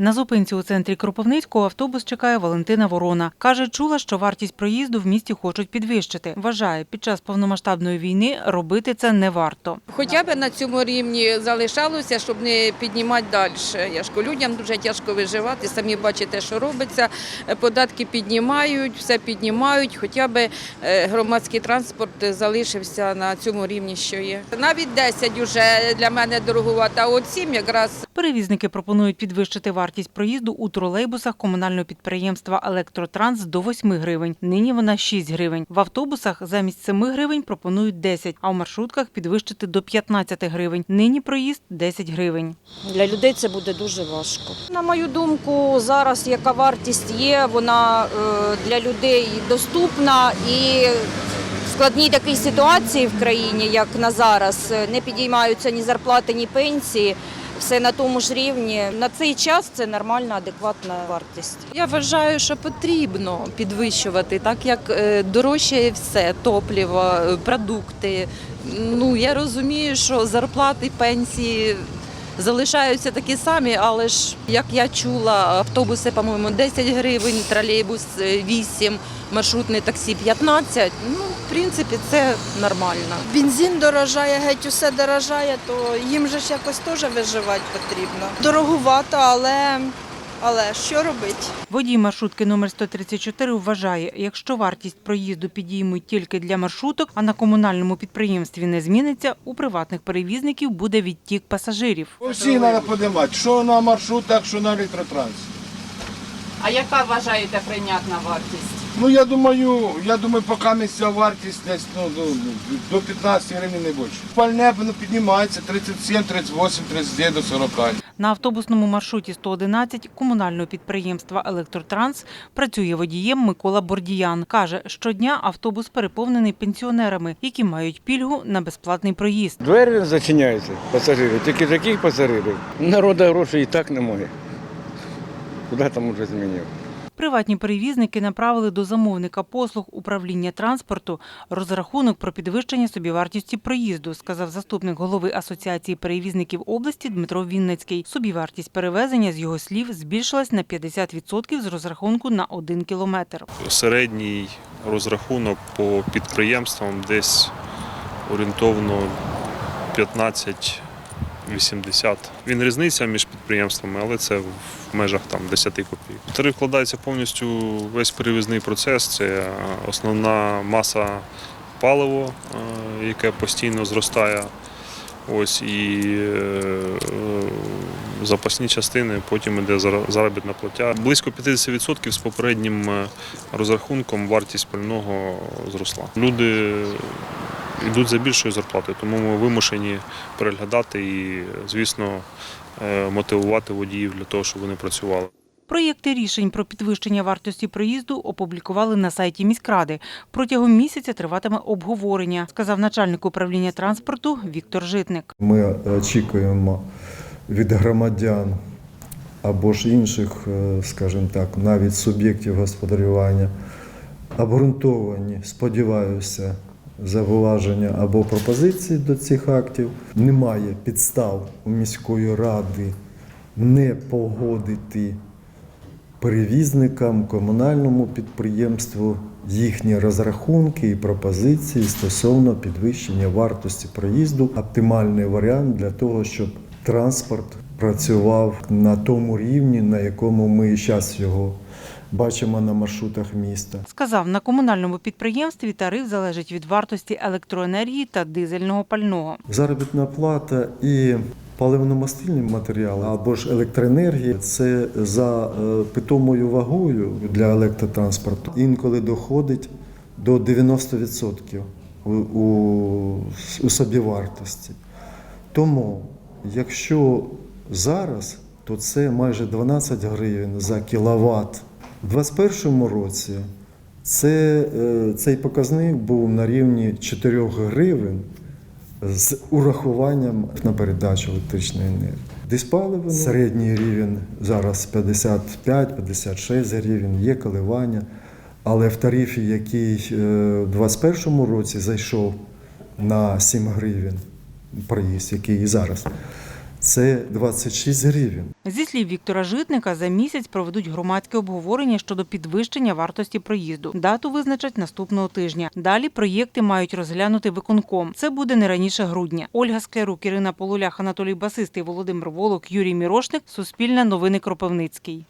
На зупинці у центрі Кропивницького автобус чекає Валентина Ворона. Каже, чула, що вартість проїзду в місті хочуть підвищити. Вважає, під час повномасштабної війни робити це не варто. Хоча б на цьому рівні залишалося, щоб не піднімати далі. Я ж людям дуже тяжко виживати. Самі бачите, що робиться. Податки піднімають, все піднімають. Хоча б е, громадський транспорт залишився на цьому рівні, що є. Навіть 10 вже для мене дорогувати, а от 7 якраз Перевізники пропонують підвищити вартість проїзду у тролейбусах комунального підприємства Електротранс до 8 гривень. Нині вона 6 гривень. В автобусах замість 7 гривень пропонують 10, а в маршрутках підвищити до 15 гривень. Нині проїзд 10 гривень. Для людей це буде дуже важко. На мою думку, зараз яка вартість є, вона е, для людей доступна і в складній такій ситуації в країні, як на зараз, е, не підіймаються ні зарплати, ні пенсії. Все на тому ж рівні. На цей час це нормальна, адекватна вартість. Я вважаю, що потрібно підвищувати, так як е, дорожчає все, топливо, е, продукти. Ну я розумію, що зарплати, пенсії залишаються такі самі, але ж як я чула, автобуси, по-моєму, 10 гривень, тролейбус е, 8, маршрутний таксі 15. Ну, в принципі, це нормально. Бензин дорожає, геть усе дорожає, то їм же ж якось теж виживати потрібно. Дороговато, але, але що робити? Водій маршрутки номер 134 вважає, якщо вартість проїзду підіймуть тільки для маршруток, а на комунальному підприємстві не зміниться, у приватних перевізників буде відтік пасажирів. Всі треба подимати, що на маршрутах, що на електротрансі. А яка вважаєте прийнятна вартість? Ну я думаю, я думаю, поки місця вартість десь ну, до, до 15 гривень не більше. Пальне ну, піднімається 37, 38, 39 до 40. На автобусному маршруті 111 комунального підприємства Електротранс працює водієм Микола Бордіян. Каже, щодня автобус переповнений пенсіонерами, які мають пільгу на безплатний проїзд. Двері зачиняються пасажири. Тільки з яких пасажирів? Народу грошей і так немає. Куди там уже змінив? Приватні перевізники направили до замовника послуг управління транспорту розрахунок про підвищення собівартості проїзду, сказав заступник голови Асоціації перевізників області Дмитро Вінницький. Собівартість перевезення з його слів збільшилась на 50% з розрахунку на один кілометр. середній розрахунок по підприємствам десь орієнтовно 15-80. Він різниця між підприємствами, але це в межах там 10 копійок. Тариф вкладається повністю весь перевізний процес. Це основна маса паливо, е, яке постійно зростає. Ось і е, запасні частини, потім йде заробітна плаття. Близько 50% з попереднім е, розрахунком вартість пального зросла. Люди йдуть за більшою зарплатою, тому ми вимушені переглядати і, звісно, мотивувати водіїв для того, щоб вони працювали. Проєкти рішень про підвищення вартості проїзду опублікували на сайті міськради. Протягом місяця триватиме обговорення, сказав начальник управління транспорту Віктор Житник. Ми очікуємо від громадян або ж інших, е, скажімо так, навіть суб'єктів господарювання, обґрунтовані, сподіваюся, зауваження або пропозиції до цих актів. Немає підстав у міської ради не погодити перевізникам, комунальному підприємству їхні розрахунки і пропозиції стосовно підвищення вартості проїзду. Оптимальний варіант для того, щоб транспорт працював на тому рівні, на якому ми зараз його бачимо на маршрутах міста. Сказав, на комунальному підприємстві тариф залежить від вартості електроенергії та дизельного пального. Заробітна плата і паливно-мастильні матеріали або ж електроенергія це за е, питомою вагою для електротранспорту інколи доходить до 90% у, у, у собівартості. Тому, якщо зараз, то це майже 12 гривень за кіловат. У 2021 році це, е, цей показник був на рівні 4 гривень з урахуванням на передачу електричної енергії. Диспаливо середній рівень зараз 55-56 гривень, є коливання. Але в тарифі, який е, в 2021 році зайшов на 7 гривень проїзд, який і зараз, це 26 гривень. Зі слів Віктора Житника, за місяць проведуть громадське обговорення щодо підвищення вартості проїзду. Дату визначать наступного тижня. Далі проєкти мають розглянути виконком. Це буде не раніше грудня. Ольга Склярук, Ірина Полулях, Анатолій Басистий, Володимир Волок, Юрій Мірошник. Суспільне новини Кропивницький.